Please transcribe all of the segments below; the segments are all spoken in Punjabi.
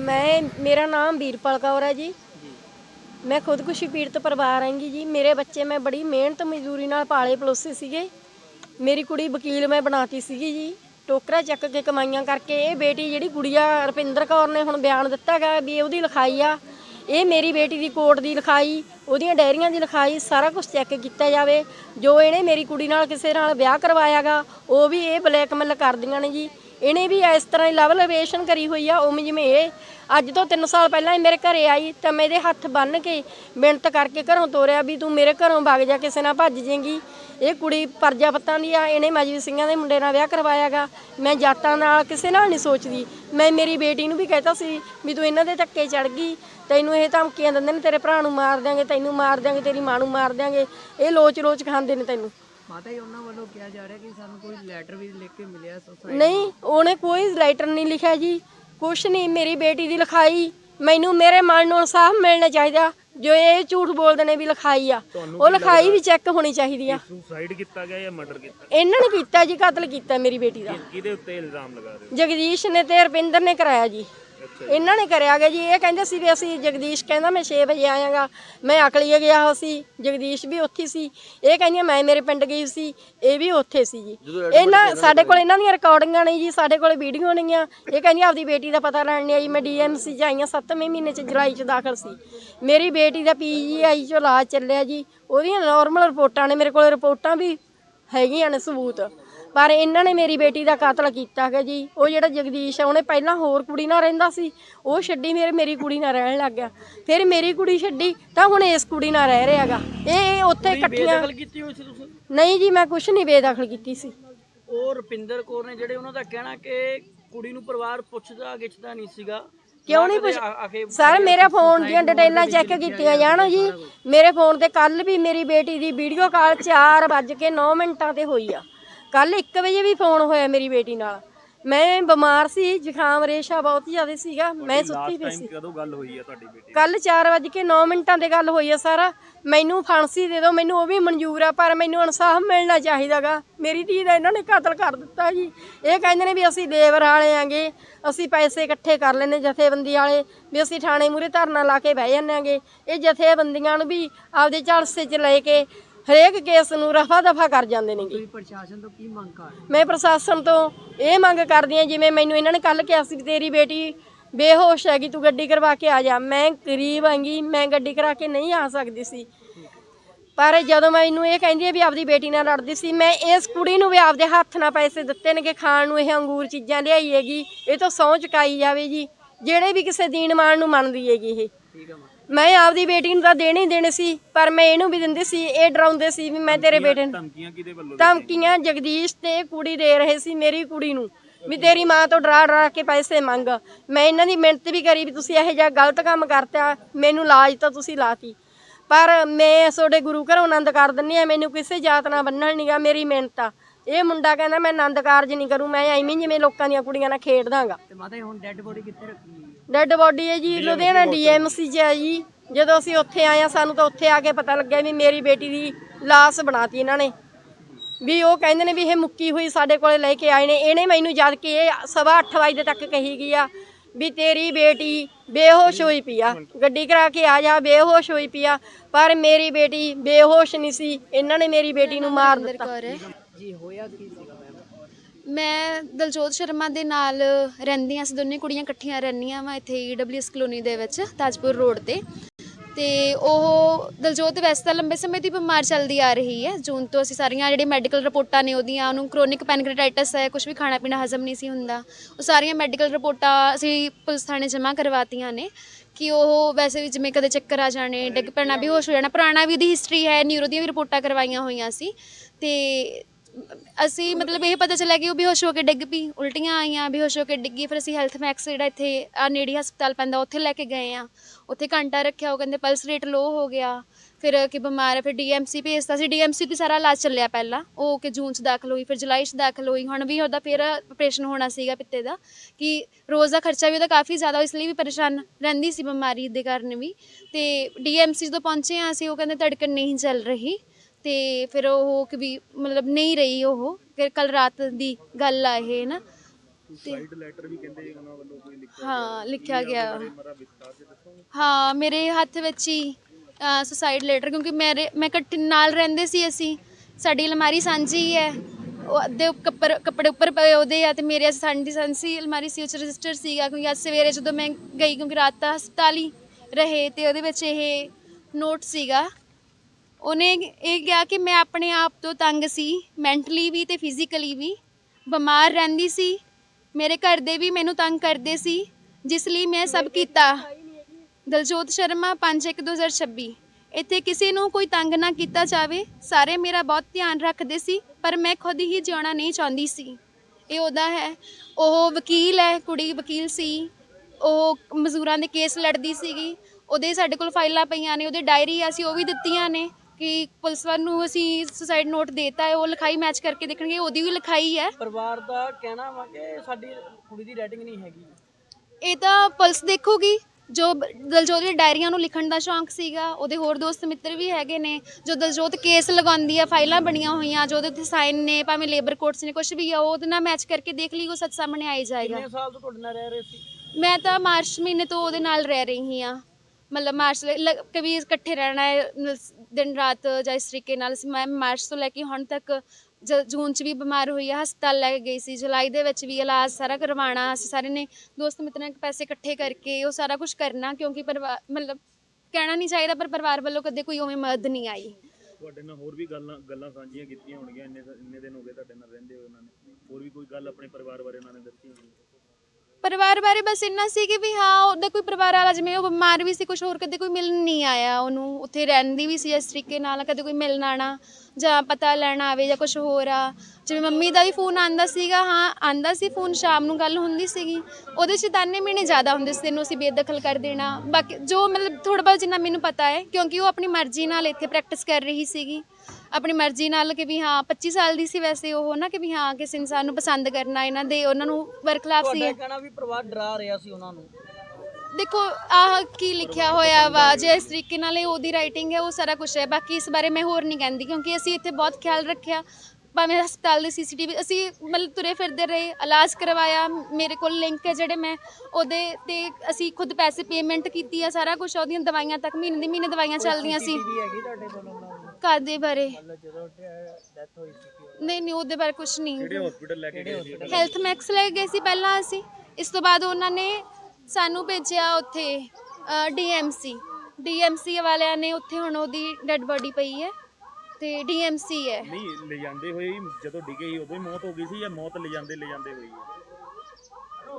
ਮੈਂ ਮੇਰਾ ਨਾਮ ਵੀਰਪਾਲ ਕੌਰ ਹੈ ਜੀ ਮੈਂ ਖੁਦਕੁਸ਼ੀ ਪੀੜਤ ਪਰਿਵਾਰ ਆਂਗੀ ਜੀ ਮੇਰੇ ਬੱਚੇ ਮੈਂ ਬੜੀ ਮਿਹਨਤ ਮਜ਼ਦੂਰੀ ਨਾਲ ਪਾਲੇ ਪਲੋਸੇ ਸੀਗੇ ਮੇਰੀ ਕੁੜੀ ਵਕੀਲ ਮੈਂ ਬਣਾਤੀ ਸੀਗੀ ਜੀ ਟੋਕਰਾ ਚੱਕ ਕੇ ਕਮਾਈਆਂ ਕਰਕੇ ਇਹ ਬੇਟੀ ਜਿਹੜੀ ਗੁੜੀਆ ਰੁਪਿੰਦਰ ਕੌਰ ਨੇ ਹੁਣ ਬਿਆਨ ਦਿੱਤਾ ਗਾ ਵੀ ਉਹਦੀ ਲਿਖਾਈ ਆ ਇਹ ਮੇਰੀ ਬੇਟੀ ਦੀ ਕੋਰਟ ਦੀ ਲਿਖਾਈ, ਉਹਦੀਆਂ ਡਾਇਰੀਆਂ ਦੀ ਲਿਖਾਈ, ਸਾਰਾ ਕੁਝ ਚੈੱਕ ਕੀਤਾ ਜਾਵੇ। ਜੋ ਇਹਨੇ ਮੇਰੀ ਕੁੜੀ ਨਾਲ ਕਿਸੇ ਨਾਲ ਵਿਆਹ ਕਰਵਾਇਆਗਾ, ਉਹ ਵੀ ਇਹ ਬਲੈਕਮੇਲ ਕਰਦੀਆਂ ਨੇ ਜੀ। ਇਹਨੇ ਵੀ ਇਸ ਤਰ੍ਹਾਂ ਹੀ ਲਵ ਲਵੇਸ਼ਨ ਕਰੀ ਹੋਈ ਆ, ਉਵੇਂ ਜਿਵੇਂ ਇਹ ਅੱਜ ਤੋਂ 3 ਸਾਲ ਪਹਿਲਾਂ ਇਹ ਮੇਰੇ ਘਰੇ ਆਈ, ਤਾਂ ਮੈਂ ਇਹਦੇ ਹੱਥ ਬੰਨ ਕੇ ਮਿਹਨਤ ਕਰਕੇ ਘਰੋਂ ਤੋਰਿਆ ਵੀ ਤੂੰ ਮੇਰੇ ਘਰੋਂ ਵਗ ਜਾ, ਕਿਸੇ ਨਾਲ ਭੱਜ ਜਾਏਂਗੀ। ਇਹ ਕੁੜੀ ਪਰਜਾ ਪੱਤਾਂ ਦੀ ਆ, ਇਹਨੇ ਮਜਵੀ ਸਿੰਘਾਂ ਦੇ ਮੁੰਡੇ ਨਾਲ ਵਿਆਹ ਕਰਵਾਇਆਗਾ। ਮੈਂ ਜਾਤਾਂ ਨਾਲ ਕਿਸੇ ਨਾਲ ਨਹੀਂ ਸੋਚਦੀ। ਮੈਂ ਮੇਰੀ ਬੇਟੀ ਨੂੰ ਵੀ ਕਹਿਤਾ ਸੀ ਵੀ ਤੂੰ ਇਹਨਾਂ ਦੇ ਧੱਕੇ ਚੜ ਗਈ, ਤੈਨੂੰ ਇਹ ਧਮਕੀਆਂ ਦਿੰਦੇ ਨੇ ਤੇਰੇ ਭਰਾ ਨੂੰ ਮਾਰ ਦਿਆਂਗੇ, ਤੈਨੂੰ ਮਾਰ ਦਿਆਂਗੇ, ਤੇਰੀ ਮਾਂ ਨੂੰ ਮਾਰ ਦਿਆਂਗੇ। ਇਹ ਲੋਚ ਲੋਚ ਖਾਂਦੇ ਨੇ ਤੈਨੂੰ। ਮਾਤਾ ਜੀ ਉਹਨਾਂ ਵੱਲੋਂ ਕਿਹਾ ਜਾ ਰਿਹਾ ਕਿ ਸਾਨੂੰ ਕੋਈ ਲੈਟਰ ਵੀ ਲਿਖ ਕੇ ਮਿਲਿਆ ਸੁਸਾਇਟੀ ਨਹੀਂ ਉਹਨੇ ਕੋਈ ਲੈਟਰ ਨਹੀਂ ਲਿਖਿਆ ਜੀ। ਕੁਛ ਨਹੀਂ ਮੇਰੀ ਬੇਟੀ ਦੀ ਲਿਖਾਈ। ਮੈਨੂੰ ਮੇਰੇ ਮਨ ਨੂੰ ਇਨਸਾਫ ਮਿਲਣਾ ਚਾਹੀਦਾ ਜੋ ਇਹ ਝੂਠ ਬੋਲਦੇ ਨੇ ਵੀ ਲਿਖਾਈ ਆ। ਉਹ ਲਿਖਾਈ ਵੀ ਚੈੱਕ ਹੋਣੀ ਚਾਹੀਦੀ ਆ। ਸੁਸਾਈਡ ਕੀਤਾ ਗਿਆ ਜਾਂ ਮਰਡਰ ਕੀਤਾ ਇਹਨਾਂ ਨੇ ਕੀਤਾ ਜੀ ਕਤਲ ਕੀਤਾ ਮੇਰੀ ਬੇਟੀ ਦਾ। ਕਿਹਦੇ ਉੱਤੇ ਇਲਜ਼ਾਮ ਲਗਾ ਰਹੇ ਜਗਦੀਸ਼ ਨੇ ਤੇ ਰੁਪਿੰਦਰ ਨੇ ਕਰਾਇਆ ਜੀ। ਇਹਨਾਂ ਨੇ ਕਰਿਆ ਗਿਆ ਜੀ। ਇਹ ਕਹਿੰਦੇ ਸੀ ਵੀ ਅਸੀਂ ਜਗਦੀਸ਼ ਕਹਿੰਦਾ ਮੈਂ 6 ਵਜੇ ਆਇਆਗਾ। ਮੈਂ ਅਕਲੀਏ ਗਿਆ ਹੋ ਸੀ। ਜਗਦੀਸ਼ ਵੀ ਉੱਥੇ ਸੀ। ਇਹ ਕਹਿੰਦੀਆਂ ਮੈਂ ਮੇਰੇ ਪਿੰਡ ਗਈ ਸੀ। ਇਹ ਵੀ ਉੱਥੇ ਸੀ ਜੀ। ਇਹਨਾਂ ਸਾਡੇ ਕੋਲ ਇਹਨਾਂ ਦੀਆਂ ਰਿਕਾਰਡਿੰਗਾਂ ਨੇ ਜੀ ਸਾਡੇ ਕੋਲ ਵੀਡੀਓ ਨੇਗੀਆਂ ਇਹ ਕਹਿੰਦੀਆਂ ਆਪਦੀ ਬੇਟੀ ਦਾ ਪਤਾ ਲੈਣ ਲਈ ਆਈ। ਮੈਂ ਡੀਐਮਸੀ ਚ ਆਈਆਂ 7ਵੇਂ ਮਹੀਨੇ ਚ ਜੁਲਾਈ ਚ ਦਾਖਲ ਸੀ। ਮੇਰੀ ਬੇਟੀ ਦਾ ਪੀਜੀਆਈ ਚ ਇਲਾਜ ਚੱਲਿਆ ਜੀ। ਉਹਦੀਆਂ ਨਾਰਮਲ ਰਿਪੋਰਟਾਂ ਨੇ ਮੇਰੇ ਕੋਲ। ਰਿਪੋਰਟਾਂ ਵੀ ਹੈਗੀਆਂ ਨੇ ਸਬੂਤ। ਪਰ ਇਹਨਾਂ ਨੇ ਮੇਰੀ ਬੇਟੀ ਦਾ ਕਤਲ ਕੀਤਾ ਹੈ ਜੀ। ਉਹ ਜਿਹੜਾ ਜਗਦੀਸ਼ ਆ ਉਹਨੇ ਪਹਿਲਾਂ ਹੋਰ ਕੁੜੀ ਨਾਲ ਰਹਿੰਦਾ ਸੀ। ਉਹ ਛੱਡੀ ਮੇਰੇ ਮੇਰੀ ਕੁੜੀ ਨਾਲ ਰਹਿਣ ਲੱਗ ਗਿਆ। ਫਿਰ ਮੇਰੀ ਕੁੜੀ ਛੱਡੀ ਤਾਂ ਹੁਣ ਇਸ ਕੁੜੀ ਨਾਲ ਰਹਿ ਰਿਹਾਗਾ ਇਹ ਉੱਥੇ ਇਕੱਠੀਆਂ ਕੀਤੀ ਹੋਈ ਸੀ ਤੁਸੀਂ? ਨਹੀਂ ਜੀ ਮੈਂ ਕੁਝ ਨਹੀਂ ਬੇਦਖਲ ਕੀਤੀ ਸੀ। ਉਹ ਰੁਪਿੰਦਰ ਕੌਰ ਨੇ ਜਿਹੜੇ ਉਹਨਾਂ ਦਾ ਕਹਿਣਾ ਕਿ ਕੁੜੀ ਨੂੰ ਪਰਿਵਾਰ ਪੁੱਛਦਾ ਗਿੱਛਦਾ ਨਹੀਂ ਸੀਗਾ। ਕਿਉਂ ਨਹੀਂ ਪੁੱਛ ਕੇ ਸਰ ਮੇਰੇ ਫੋਨ ਦੀਆਂ ਡਿਟੇਲਾਂ ਚੈੱਕ ਕੀਤੀਆਂ ਜਾਣ ਜੀ। ਮੇਰੇ ਫੋਨ ਤੇ ਕੱਲ ਵੀ ਮੇਰੀ ਬੇਟੀ ਦੀ ਵੀਡੀਓ ਕਾਲ 4:09 ਮਿੰਟਾਂ ਤੇ ਹੋਈ ਆ। ਕੱਲ 1 ਵਜੇ ਵੀ ਫੋਨ ਹੋਇਆ ਮੇਰੀ ਬੇਟੀ ਨਾਲ। ਮੈਂ ਬਿਮਾਰ ਸੀ ਜ਼ੁਕਾਮ ਰੇਸ਼ਾ ਬਹੁਤ ਜ਼ਿਆਦਾ ਸੀਗਾ। ਮੈਂ ਸੁੱਤੀ ਪਈ ਸੀ। ਕਦੋਂ ਗੱਲ ਹੋਈ ਹੈ ਤੁਹਾਡੀ ਬੇਟੀ ਕੱਲ 4:09 ਮਿੰਟਾਂ ਤੇ ਗੱਲ ਹੋਈ ਆ ਸਰ। ਮੈਨੂੰ ਫਾਂਸੀ ਦੇ ਦਿਓ ਮੈਨੂੰ ਉਹ ਵੀ ਮਨਜ਼ੂਰ ਆ ਪਰ ਮੈਨੂੰ ਇਨਸਾਫ ਮਿਲਣਾ ਚਾਹੀਦਾਗਾ। ਮੇਰੀ ਧੀ ਦਾ ਇਹਨਾਂ ਨੇ ਕਤਲ ਕਰ ਦਿੱਤਾ ਜੀ। ਇਹ ਕਹਿੰਦੇ ਨੇ ਵੀ ਅਸੀਂ ਲੇਬਰ ਵਾਲੇ ਆਂਗੇ ਅਸੀਂ ਪੈਸੇ ਇਕੱਠੇ ਕਰ ਲੈਨੇ ਜਥੇਬੰਦੀ ਵਾਲੇ ਵੀ ਅਸੀਂ ਥਾਣੇ ਮੂਰੇ ਧਰਨਾ ਲਾ ਕੇ ਬਹਿ ਜਾਂਦੇ ਆਂਗੇ। ਇਹ ਜਥੇਬੰਦੀਆਂ ਨੂੰ ਵੀ ਆਪਦੇ ਝਾਂਸੇ 'ਚ ਲੈ ਕੇ ਹਰੇਕ ਕੇਸ ਨੂੰ ਰਫਾ ਦਫਾ ਕਰ ਜਾਂਦੇ ਨੇਗੇ। ਤੁਸੀਂ ਪ੍ਰਸ਼ਾਸਨ ਤੋਂ ਕੀ ਮੰਗ ਕਰ ਰਹੇ ਹੋ? ਮੈਂ ਪ੍ਰਸ਼ਾਸਨ ਤੋਂ ਇਹ ਮੰਗ ਕਰਦੀ ਹਾਂ ਜਿਵੇਂ ਮੈਨੂੰ ਇਹਨਾਂ ਨੇ ਕੱਲ ਕਿਹਾ ਸੀ ਵੀ ਤੇਰੀ ਬੇਟੀ ਬੇਹੋਸ਼ ਹੈਗੀ ਤੂੰ ਗੱਡੀ ਕਰਵਾ ਕੇ ਆ ਜਾ। ਮੈਂ ਗਰੀਬ ਆਂਗੀ ਮੈਂ ਗੱਡੀ ਕਰਾ ਕੇ ਨਹੀਂ ਆ ਸਕਦੀ ਸੀ। ਪਰ ਜਦੋਂ ਮੈਨੂੰ ਇਹ ਕਹਿੰਦੀ ਹੈ ਵੀ ਆਪਦੀ ਬੇਟੀ ਨਾਲ ਲੜਦੀ ਸੀ ਮੈਂ ਇਸ ਕੁੜੀ ਨੂੰ ਵੀ ਆਪਦੇ ਹੱਥ ਨਾਲ ਪੈਸੇ ਦਿੱਤੇ ਨੇ ਕਿ ਖਾਣ ਨੂੰ ਇਹ ਅੰਗੂਰ ਚੀਜ਼ਾਂ ਲਿਆਈ ਹੈਗੀ। ਇਹ ਤਾਂ ਸਹੁੰ ਚੁਕਾਈ ਜਾਵੇ ਜੀ ਜਿਹੜੇ ਵੀ ਕਿਸੇ ਦੀਨ ਮਾਨ ਨੂੰ ਮੰਨਦੀ ਹੈਗੀ ਇਹ। ਠੀਕ ਹੈ ਮਾਤਾ। ਮੈਂ ਆਪਦੀ ਬੇਟੀ ਨੂੰ ਤਾਂ ਦੇਣੇ ਹੀ ਦੇਣੇ ਸੀ ਪਰ ਮੈਂ ਇਹਨੂੰ ਵੀ ਦਿੰਦੀ ਸੀ ਇਹ ਡਰਾਉਂਦੇ ਸੀ ਵੀ ਮੈਂ ਤੇਰੇ ਬੇਟੇ ਨੂੰ। ਧਮਕੀਆਂ ਕਿਹਦੇ ਵੱਲੋਂ ਧਮਕੀਆਂ ਜਗਦੀਸ਼ ਤੇ ਕੁੜੀ ਦੇ ਰਹੇ ਸੀ ਮੇਰੀ ਕੁੜੀ ਨੂੰ। ਵੀ ਤੇਰੀ ਮਾਂ ਤੋਂ ਡਰਾ ਡਰਾ ਕੇ ਪੈਸੇ ਮੰਗ। ਮੈਂ ਇਹਨਾਂ ਦੀ ਮਿਹਨਤ ਵੀ ਕਰੀ ਵੀ ਤੁਸੀਂ ਇਹੋ ਜਿਹਾ ਗਲਤ ਕੰਮ ਕਰਤਾ ਮੈਨੂੰ ਲਾਜ ਤਾਂ ਤੁਸੀਂ ਲਾਤੀ। ਪਰ ਮੈਂ ਤੁਹਾਡੇ ਗੁਰੂ ਘਰੋਂ ਆਨੰਦ ਕਰ ਦਿੰਨੀ ਆ ਮੈਨੂੰ ਕਿਸੇ ਜਾਤ ਨਾਲ ਬੰਨਣ ਨਹੀਂਗਾ ਮੇਰੀ ਮਿਹਨਤ ਆ। ਇਹ ਮੁੰਡਾ ਕਹਿੰਦਾ ਮੈਂ ਆਨੰਦ ਕਾਰਜ ਨਹੀਂ ਕਰੂੰ ਮੈਂ ਐਵੇਂ ਜਿਵੇਂ ਲੋਕਾਂ ਦੀਆਂ ਕੁੜੀਆਂ ਨਾਲ ਖੇਡਦਾਗਾ ਤੇ ਮਾਤਾ ਹੁਣ ਡੈੱਡ ਬੋਡੀ ਕਿੱਥੇ ਰੱਖੀ? ਹੈ ਡੈੱਡ ਬੋਡੀ ਹੈ ਜੀ ਲੁਧਿਆਣਾ ਡੀਐਮਸੀ 'ਚ ਹੈ ਜੀ। ਜਦੋਂ ਅਸੀਂ ਉੱਥੇ ਆਏ ਆ ਸਾਨੂੰ ਤਾਂ ਉੱਥੇ ਆ ਕੇ ਪਤਾ ਲੱਗਿਆ ਵੀ ਮੇਰੀ ਬੇਟੀ ਦੀ ਲਾਸ਼ ਬਣਾਤੀ ਇਹਨਾਂ ਨੇ। ਵੀ ਉਹ ਕਹਿੰਦੇ ਨੇ ਵੀ ਇਹ ਮੁੱਕੀ ਹੋਈ ਸਾਡੇ ਕੋਲੇ ਲੈ ਕੇ ਆਏ ਨੇ। ਇਹਨੇ ਮੈਨੂੰ ਜਦ ਕਿ ਇਹ ਸਵਾ 8 ਵਜੇ ਤੱਕ ਕਹੀ ਗਈ ਆ ਵੀ ਤੇਰੀ ਬੇਟੀ ਬੇਹੋਸ਼ ਹੋਈ ਪਈ ਆ। ਗੱਡੀ ਕਰਾ ਕੇ ਆ ਜਾ ਬੇਹੋਸ਼ ਹੋਈ ਪਈ ਆ। ਪਰ ਮੇਰੀ ਬੇਟੀ ਬੇਹੋਸ਼ ਨਹੀਂ ਸੀ। ਇਹਨਾਂ ਨੇ ਮੇਰੀ ਬੇਟੀ ਨੂੰ ਮਾਰ ਦਿੱਤਾ। ਕੌਰ ਹੈ ਜੀ ਹੋਇਆ ਕੀ ਸੀਗਾ? ਮੈਮ ਮੈਂ ਦਲਜੋਤ ਸ਼ਰਮਾ ਦੇ ਨਾਲ ਰਹਿੰਦੀ ਹਾਂ। ਅਸੀਂ ਦੋਨੇ ਕੁੜੀਆਂ ਇਕੱਠੀਆਂ ਰਹਿੰਦੀਆਂ ਵਾ ਇੱਥੇ ਈਡਬਲਯੂਐਸ ਕਲੋਨੀ ਦੇ ਵਿੱਚ, ਤਾਜਪੁਰ ਰੋਡ ਤੇ। ਤੇ ਉਹ ਦਲਜੋਤ ਵੈਸੇ ਤਾਂ ਲੰਬੇ ਸਮੇਂ ਦੀ ਬਿਮਾਰ ਚੱਲਦੀ ਆ ਰਹੀ ਹੈ। ਜੂਨ ਤੋਂ ਅਸੀਂ ਸਾਰੀਆਂ ਜਿਹੜੀ ਮੈਡੀਕਲ ਰਿਪੋਰਟਾਂ ਨੇ ਉਹਦੀਆਂ, ਉਹਨੂੰ ਕ੍ਰੋਨਿਕ ਪੈਨਕ੍ਰੀਟਾਈਟਸ ਹੈ ਕੁਝ ਵੀ ਖਾਣਾ ਪੀਣਾ ਹਜ਼ਮ ਨਹੀਂ ਸੀ ਹੁੰਦਾ। ਉਹ ਸਾਰੀਆਂ ਮੈਡੀਕਲ ਰਿਪੋਰਟਾਂ ਅਸੀਂ ਪੁਲਿਸ ਥਾਣੇ ਜਮ੍ਹਾਂ ਕਰਵਾਤੀਆਂ ਨੇ ਕਿ ਉਹ ਵੈਸੇ ਵੀ ਜਿਵੇਂ ਕਦੇ ਚੱਕਰ ਆ ਜਾਣੇ, ਡਿੱਗ ਪੈਣਾ ਹੋਸ਼ ਹੋ ਜਾਣਾ, ਪੁਰਾਣਾ ਵੀ ਦੀ ਹਿਸਟਰੀ ਹੈ ਨਿਊਰੋ ਦੀਆਂ ਵੀ ਰਿਪੋਰਟਾਂ ਕਰਵਾਈਆਂ ਹੋਈਆਂ ਸੀ। ਤੇ ਅਸੀਂ ਮਤਲਬ ਇਹ ਪਤਾ ਚੱਲਿਆ ਕਿ ਉਹ ਬੇਹੋਸ਼ ਹੋ ਕੇ ਡਿੱਗ ਪਈ, ਉਲਟੀਆਂ ਆਈਆਂ, ਬੇਹੋਸ਼ ਹੋ ਕੇ ਡਿੱਗੀ, ਫਿਰ ਅਸੀਂ ਹੈਲਥ ਮੈਕਸ ਜਿਹੜਾ ਇੱਥੇ ਆ ਨੇੜੀ ਹਸਪਤਾਲ ਪੈਂਦਾ, ਉੱਥੇ ਲੈ ਕੇ ਗਏ ਆ ਉੱਥੇ ਘੰਟਾ ਰੱਖਿਆ, ਉਹ ਕਹਿੰਦੇ ਪਲਸ ਰੇਟ ਲੋ ਹੋ ਗਿਆ। ਫਿਰ ਕਿ ਬਿਮਾਰ ਹੈ, ਫਿਰ ਡੀਐਮਸੀ ਭੇਜਤਾ ਸੀ। ਡੀਐਮਸੀ ਤੇ ਸਾਰਾ ਇਲਾਜ ਚੱਲਿਆ ਪਹਿਲਾਂ। ਉਹ ਕਿ ਜੂਨ ਚ ਦਾਖਲ ਹੋਈ, ਫਿਰ ਜੁਲਾਈ ਚ ਦਾਖਲ ਹੋਈ। ਹੁਣ ਵੀ ਉਹਦਾ ਫਿਰ ਆਪਰੇਸ਼ਨ ਹੋਣਾ ਸੀਗਾ ਪਿੱਤੇ ਦਾ, ਕਿ ਰੋਜ਼ ਦਾ ਖਰਚਾ ਵੀ ਉਹਦਾ ਕਾਫੀ ਜ਼ਿਆਦਾ ਇਸ ਲਈ ਵੀ ਪਰੇਸ਼ਾਨ ਰਹਿੰਦੀ ਸੀ ਬਿਮਾਰੀ ਦੇ ਕਾਰਨ ਵੀ। ਤੇ ਡੀਐਮਸੀ ਜਦੋਂ ਪਹੁੰਚੇ ਆ ਅਸੀਂ, ਉਹ ਕਹਿੰਦੇ ਧੜਕਣ ਨਹੀਂ ਚੱਲ ਰਹੀ। ਤੇ ਫਿਰ ਉਹ ਕਿ ਵੀ ਮਤਲਬ ਨਹੀਂ ਰਹੀ ਉਹ ਫਿਰ ਕੱਲ ਰਾਤ ਦੀ ਗੱਲ ਆ ਇਹ ਨਾ ਸੁਸਾਈਡ ਲੈਟਰ ਵੀ ਕਹਿੰਦੇ ਉਹਨਾਂ ਵੱਲੋਂ ਕੋਈ ਲਿਖਿਆ ਹਾਂ ਲਿਖਿਆ ਗਿਆ। ਹਾਂ ਮੇਰੇ ਹੱਥ ਵਿੱਚ ਹੀ ਸੁਸਾਈਡ ਲੈਟਰ ਕਿਉਂਕਿ ਮੇਰੇ ਮੈਂ ਇਕੱਠੇ ਨਾਲ ਰਹਿੰਦੇ ਸੀ ਅਸੀਂ। ਸਾਡੀ ਅਲਮਾਰੀ ਸਾਂਝੀ ਹੈ। ਉਹ ਅੱਧੇ ਕੱਪੜ ਕੱਪੜੇ ਉੱਪਰ ਪਏ ਉਹਦੇ ਆ ਤੇ ਮੇਰੇ ਸਾਂਝੀ ਸਾਂਝੀ ਅਲਮਾਰੀ ਸੀ ਉਹ 'ਚ ਰਜਿਸਟਰ ਸੀਗਾ ਕਿਉਂਕਿ ਅੱਜ ਸਵੇਰੇ ਜਦੋਂ ਮੈਂ ਗਈ ਕਿਉਂਕਿ ਰਾਤ ਤਾਂ ਹਸਪਤਾਲ ਹੀ ਰਹੇ ਤੇ ਉਹਦੇ ਵਿੱਚ ਇਹ ਨੋਟ ਸੀਗਾ। ਉਹਨੇ ਇਹ ਕਿਹਾ ਕਿ ਮੈਂ ਆਪਣੇ ਆਪ ਤੋਂ ਤੰਗ ਸੀ ਮੈਂਟਲੀ ਵੀ ਤੇ ਫਿਜ਼ੀਕਲੀ ਵੀ। ਬਿਮਾਰ ਰਹਿੰਦੀ ਸੀ। ਮੇਰੇ ਘਰ ਦੇ ਵੀ ਮੈਨੂੰ ਤੰਗ ਕਰਦੇ ਸੀ ਜਿਸ ਲਈ ਮੈਂ ਸਭ ਕੀਤਾ। ਦਲਜੋਤ ਸ਼ਰਮਾ 5/1/2026 ਇੱਥੇ ਕਿਸੇ ਨੂੰ ਕੋਈ ਤੰਗ ਨਾ ਕੀਤਾ ਜਾਵੇ। ਸਾਰੇ ਮੇਰਾ ਬਹੁਤ ਧਿਆਨ ਰੱਖਦੇ ਸੀ ਪਰ ਮੈਂ ਖੁਦ ਹੀ ਜਿਉਣਾ ਨਹੀਂ ਚਾਹੁੰਦੀ ਸੀ। ਇਹ ਉਹਦਾ ਹੈ। ਉਹ ਵਕੀਲ ਹੈ ਕੁੜੀ ਵਕੀਲ ਸੀ। ਉਹ ਮਜ਼ਦੂਰਾਂ ਦੇ ਕੇਸ ਲੜਦੀ ਸੀਗੀ। ਉਹਦੇ ਸਾਡੇ ਕੋਲ ਫਾਈਲਾਂ ਪਈਆਂ ਨੇ ਉਹਦੇ ਡਾਇਰੀ ਅਸੀਂ ਉਹ ਵੀ ਦਿੱਤੀਆਂ ਨੇ। ਕਿ ਪੁਲਿਸ ਵਾਲ ਨੂੰ ਅਸੀਂ ਸੁਸਾਈਡ ਨੋਟ ਦੇਤਾ ਹੈ ਉਹ ਲਿਖਾਈ ਮੈਚ ਕਰਕੇ ਦੇਖਣਗੇ ਉਹਦੀ ਵੀ ਲਿਖਾਈ ਹੈ। ਪਰਿਵਾਰ ਦਾ ਕਹਿਣਾ ਵਾ ਕਿ ਸਾਡੀ ਕੁੜੀ ਦੀ ਰਾਈਟਿੰਗ ਨਹੀਂ ਹੈਗੀ। ਇਹ ਤਾਂ ਪੁਲਿਸ ਦੇਖੂਗੀ। ਜੋ ਦਲਜੋਤ ਦੀ ਡਾਇਰੀਆਂ ਨੂੰ ਲਿਖਣ ਦਾ ਸ਼ੌਂਕ ਸੀਗਾ ਉਹਦੇ ਹੋਰ ਦੋਸਤ ਮਿੱਤਰ ਵੀ ਹੈਗੇ ਨੇ ਜੋ ਦਲਜੋਤ ਕੇਸ ਲਗਾਉਂਦੀ ਆ ਫਾਈਲਾਂ ਬਣੀਆਂ ਹੋਈਆਂ ਜੋ ਉਹਦੇ ਉੱਤੇ ਸਾਈਨ ਨੇ ਭਾਵੇਂ ਲੇਬਰ ਕੋਰਟਸ ਨੇ ਕੁਝ ਵੀ ਆ ਉਹ ਉਹਦੇ ਨਾਲ ਮੈਚ ਕਰਕੇ ਦੇਖ ਲਈ ਉਹ ਸੱਚ ਸਾਹਮਣੇ ਆਈ ਜਾਏਗਾ। ਕਿੰਨੇ ਸਾਲ ਤੋਂ ਤੁਹਾਡੇ ਨਾਲ ਰਹਿ ਰਹੇ ਸੀ? ਮੈਂ ਤਾਂ ਮਾਰਚ ਮਹੀਨੇ ਤੋਂ ਉਹਦੇ ਨਾਲ ਰਹਿ ਰਹੀ ਹਾਂ। ਮਤਲਬ ਮਾਰਚ ਕभी ਇਕੱਠੇ ਰਹਿਣਾ ਹੈ ਦਿਨ ਰਾਤ ਜਾਂ ਇਸ ਤਰੀਕੇ ਨਾਲ ਅਸੀਂ- ਮੈਂ ਮਾਰਚ ਤੋਂ ਲੈ ਕੇ ਹੁਣ ਤੱਕ ਜ- ਜੂਨ ਚ ਵੀ ਬਿਮਾਰ ਹੋਈ ਆ, ਹਸਪਤਾਲ ਲੈ ਕੇ ਗਈ ਸੀ, ਜੁਲਾਈ ਦੇ ਵਿੱਚ ਵੀ ਇਲਾਜ ਸਾਰਾ ਕਰਵਾਉਣਾ, ਅਸੀਂ ਸਾਰੇ ਨੇ ਦੋਸਤ ਮਿੱਤਰਾਂ ਪੈਸੇ ਇਕੱਠੇ ਕਰਕੇ ਉਹ ਸਾਰਾ ਕੁਝ ਕਰਨਾ ਕਿਉਂਕਿ ਪਰਿਵਾਰ ਮਤਲਬ ਕਹਿਣਾ ਨਹੀਂ ਚਾਹੀਦਾ ਪਰ ਪਰਿਵਾਰ ਵੱਲੋਂ ਕਦੇ ਕੋਈ ਉਵੇਂ ਮਦਦ ਨਹੀਂ ਆਈ। ਤੁਹਾਡੇ ਨਾਲ ਹੋਰ ਵੀ ਗੱਲਾਂ ਗੱਲਾਂ ਸਾਂਝੀਆਂ ਕੀਤੀਆਂ ਹੋਣਗੀਆਂ, ਇੰਨੇ ਇੰਨੇ ਦਿਨ ਹੋ ਗਏ ਤੁਹਾਡੇ ਨਾਲ ਰਹਿੰਦੇ ਹੋਏ ਉਹਨਾਂ ਨੇ। ਹੋਰ ਵੀ ਕੋਈ ਗੱਲ ਆਪਣੇ ਪਰਿਵਾਰ ਬਾਰੇ ਉਹਨਾਂ ਨੇ ਦੱਸੀ ਹੋਣੀ? ਪਰਿਵਾਰ ਬਾਰੇ ਬਸ ਇੰਨਾ ਸੀ ਕਿ ਵੀ ਹਾਂ, ਉਹਦਾ ਕੋਈ ਪਰਿਵਾਰ ਵਾਲਾ ਜਿਵੇਂ ਉਹ ਬਿਮਾਰ ਵੀ ਸੀ ਕੁਝ ਹੋਰ ਕਦੇ ਕੋਈ ਮਿਲਣ ਨਹੀਂ ਆਇਆ ਉਹਨੂੰ, ਉੱਥੇ ਰਹਿੰਦੀ ਵੀ ਸੀ ਇਸ ਤਰੀਕੇ ਨਾਲ, ਕਦੇ ਕੋਈ ਮਿਲਣ ਆਣਾ ਜਾਂ ਪਤਾ ਲੈਣ ਆਵੇ ਜਾਂ ਕੁਝ ਹੋਰ ਆ। ਜਿਵੇਂ ਮੰਮੀ ਦਾ ਵੀ ਫੋਨ ਆਂਦਾ ਸੀਗਾ ਹਾਂ ਆਂਦਾ ਸੀ ਫੋਨ ਸ਼ਾਮ ਨੂੰ ਗੱਲ ਹੁੰਦੀ ਸੀਗੀ। ਉਹਦੇ ਚ ਤਾਨੇ ਮਹੀਨੇ ਜ਼ਿਆਦਾ ਹੁੰਦੇ ਸੀ ਤੈਨੂੰ ਅਸੀਂ ਬੇਦਖਲ ਕਰ ਦੇਣਾ। ਬਾਕੀ ਜੋ ਮਤਲਬ ਥੋੜਾ ਬਹੁਤ ਜਿੰਨਾ ਮੈਨੂੰ ਪਤਾ ਹੈ ਕਿਉਂਕਿ ਉਹ ਆਪਣੀ ਮਰਜ਼ੀ ਨਾਲ ਇੱਥੇ ਪ੍ਰੈਕਟਿਸ ਕਰ ਰਹੀ ਸੀਗੀ। ਆਪਣੀ ਮਰਜ਼ੀ ਨਾਲ ਕਿ ਵੀ ਹਾਂ 25 ਸਾਲ ਦੀ ਸੀ ਵੈਸੇ ਉਹ ਨਾ ਕਿ ਵੀ ਹਾਂ ਕਿਸੇ ਇਨਸਾਨ ਨੂੰ ਪਸੰਦ ਕਰਨਾ ਇਹਨਾਂ ਦੇ ਉਹਨਾਂ ਨੂੰ ਵਰਖਲਾਫ ਸੀ। ਤੁਹਾਡਾ ਕਹਿਣਾ ਵੀ ਪਰਿਵਾਰ ਡਰਾ ਰਿਹਾ ਸੀ ਉਹਨਾਂ ਨੂੰ। ਦੇਖੋ ਆਹ ਕੀ ਲਿਖਿਆ ਹੋਇਆ ਵਾ ਜੇ ਇਸ ਤਰੀਕੇ ਨਾਲ ਇਹ ਉਹਦੀ ਰਾਈਟਿੰਗ ਹੈ ਉਹ ਸਾਰਾ ਕੁਝ ਹੈ। ਬਾਕੀ ਇਸ ਬਾਰੇ ਮੈਂ ਹੋਰ ਨਹੀਂ ਕਹਿੰਦੀ ਕਿਉਂਕਿ ਅਸੀਂ ਇੱਥੇ ਬਹੁਤ ਖਿਆਲ ਰੱਖਿਆ। ਭਾਵੇਂ ਹਸਪਤਾਲ ਦੇ ਸੀਸੀਟੀਵੀ ਅਸੀਂ ਮਤਲਬ ਤੁਰੇ ਫਿਰਦੇ ਰਹੇ ਇਲਾਜ ਕਰਵਾਇਆ ਮੇਰੇ ਕੋਲ ਲਿੰਕ ਹੈ ਜਿਹੜੇ ਮੈਂ ਉਹਦੇ ਤੇ ਅਸੀਂ ਖੁਦ ਪੈਸੇ ਪੇਮੈਂਟ ਕੀਤੀ ਆ ਸਾਰਾ ਕੁਝ ਉਹਦੀਆਂ ਦਵਾਈਆਂ ਤੱਕ ਮਹੀਨੇ ਦੀ ਮਹੀਨੇ ਦਵਾਈਆਂ ਚੱਲਦੀਆਂ ਸੀ। ਕਾਦੇ ਬਾਰੇ। ਜਦੋਂ ਡੈਥ ਹੋਈ ਸੀ ਨਹੀਂ ਨਹੀਂ ਉਹਦੇ ਬਾਰੇ ਕੁਝ ਨਹੀਂ। ਕਿਹੜੇ ਹਸਪੀਟਲ ਲੈ ਕੇ ਗਏ ਸੀ? ਹੈਲਥ ਮੈਕਸ ਲੈ ਗਏ ਸੀ ਪਹਿਲਾਂ ਅਸੀਂ। ਇਸ ਤੋਂ ਬਾਅਦ ਉਹਨਾਂ ਨੇ ਸਾਨੂੰ ਭੇਜਿਆ ਉੱਥੇ ਡੀਐਮਸੀ ਡੀਐਮਸੀ ਵਾਲਿਆਂ ਨੇ ਉੱਥੇ ਹੁਣ ਉਹਦੀ ਡੈੱਡ ਬੋਡੀ ਪਈ ਹੈ ਤੇ ਡੀਐਮਸੀ ਹੈ। ਨਹੀਂ ਲੈ ਜਾਂਦੇ ਹੋਏ ਹੀ ਜਦੋਂ ਡਿੱਗੇ ਸੀ ਉਦੋਂ ਹੀ ਮੌਤ ਹੋ ਗਈ ਸੀ ਜਾਂ ਮੌਤ ਲੈ ਜਾਂਦੇ ਲੈ ਜਾਂਦੇ ਹੋਈ ਹੈ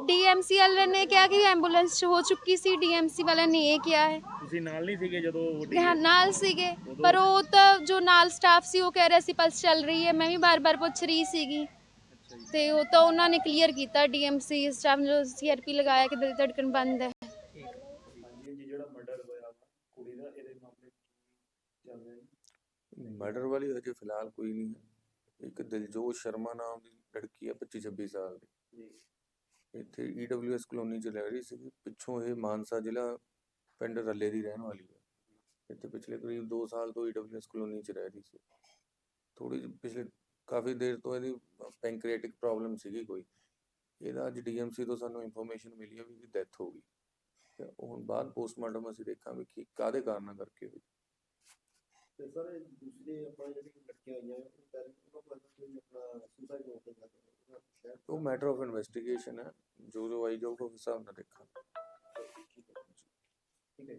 ਡੀਐਮਸੀ ਵਾਲਿਆਂ ਨੇ ਕਿਹਾ ਕਿ ਐਂਬੂਲੈਂਸ 'ਚ ਹੋ ਚੁੱਕੀ ਸੀ ਡੀਐਮਸੀ ਵਾਲਿਆਂ ਨੇ ਇਹ ਕਿਹਾ ਹੈ। ਤੁਸੀਂ ਨਾਲ ਨਹੀਂ ਸੀਗੇ ਜਦੋਂ ਉਹ ਹਾਂ, ਡਿੱਗੇ ਨਾਲ ਸੀਗੇ ਪਰ ਉਹ ਤਾਂ ਜੋ ਨਾਲ ਸਟਾਫ ਸੀ ਉਹ ਕਹਿ ਰਿਹਾ ਸੀ ਪਲਸ ਚੱਲ ਰਹੀ ਹੈ। ਮੈਂ ਵੀ ਬਾਰ-ਬਾਰ ਪੁੱਛ ਰਹੀ ਸੀਗੀ। ਤੇ ਉਹ ਤਾਂ ਉਹਨਾਂ ਨੇ ਕਲੀਅਰ ਕੀਤਾ ਡੀਐਮਸੀ ਸਟਾਫ ਨੇ ਸੀਆਰਪੀ ਲਗਾਇਆ ਕਿ ਦਿਲ ਧੜਕਣ ਬੰਦ ਹੈ। ਜਿਹੜਾ ਮਰਡਰ ਹੋਇਆ ਕੁੜੀ ਦਾ ਇਹਦੇ ਮਾਮਲੇ ਚੱਲ ਰਿਹਾ ਮਰਡਰ ਵਾਲੀ ਹਜੇ ਫਿਲਹਾਲ ਕੋਈ ਨਹੀਂ ਹੈ। ਇੱਕ ਦਿਲਜੋਤ ਸ਼ਰਮਾ ਨਾਮ ਦੀ ਲੜਕੀ ਹੈ 25 26 ਸਾਲ ਦੀ। ਇੱਥੇ ਈਡਬਲਯੂਐਸ ਕਲੋਨੀ ਚ ਰਹਿ ਰਹੀ ਸੀ ਪਿੱਛੋਂ ਇਹ ਮਾਨਸਾ ਜ਼ਿਲ੍ਹਾ ਪਿੰਡ ਰੱਲੇ ਦੀ ਰਹਿਣ ਵਾਲੀ ਹੈ। ਇੱਥੇ ਪਿਛਲੇ ਕਰੀਬ 2 ਸਾਲ ਤੋਂ ਈਡਬਲਯੂਐਸ ਕਲੋਨੀ ਚ ਰਹਿ ਰਹੀ ਸੀ। ਥੋੜੀ ਜਿਹੀ ਪਿਛਲੇ ਕਾਫੀ ਦੇਰ ਤੋਂ ਇਹਦੀ ਪੈਂਕ੍ਰੀਆਟਿਕ ਪ੍ਰੋਬਲਮ ਸੀਗੀ ਕੋਈ। ਇਹਦਾ ਅੱਜ ਡੀਐਮਸੀ ਤੋਂ ਸਾਨੂੰ ਇਨਫੋਰਮੇਸ਼ਨ ਮਿਲੀ ਹੈ ਵੀ ਇਹਦੀ ਡੈਥ ਹੋ ਗਈ। ਤੇ ਹੁਣ ਬਾਅਦ ਪੋਸਟਮਾਰਟਮ ਅਸੀਂ ਦੇਖਾਂਗੇ ਕਿ ਕਾਦੇ ਕਾਰਨਾਂ ਕਰਕੇ ਹੋਈ। ਤੇ ਸਰ ਦੂਸਰੇ ਆਪਾਂ ਜਿਹੜੀ ਲੜਕੀਆਂ ਰਹੇ ਉਹਨਾਂ ਕੋਲ ਕੋਈ ਆਪਣਾ ਸੁਸਾਈਡ ਹੈ ਸ਼ਾਇਦ ਉਹ ਮੈਟਰ ਆਫ ਇਨਵੈਸਟੀਗੇਸ਼ਨ ਹੈ। ਜੋ ਜੋ ਆਈ ਜਾਊਗਾ ਉਸ ਹਿਸਾਬ ਨਾਲ ਦੇਖਾਂਗੇ। ਠੀਕ ਹੈ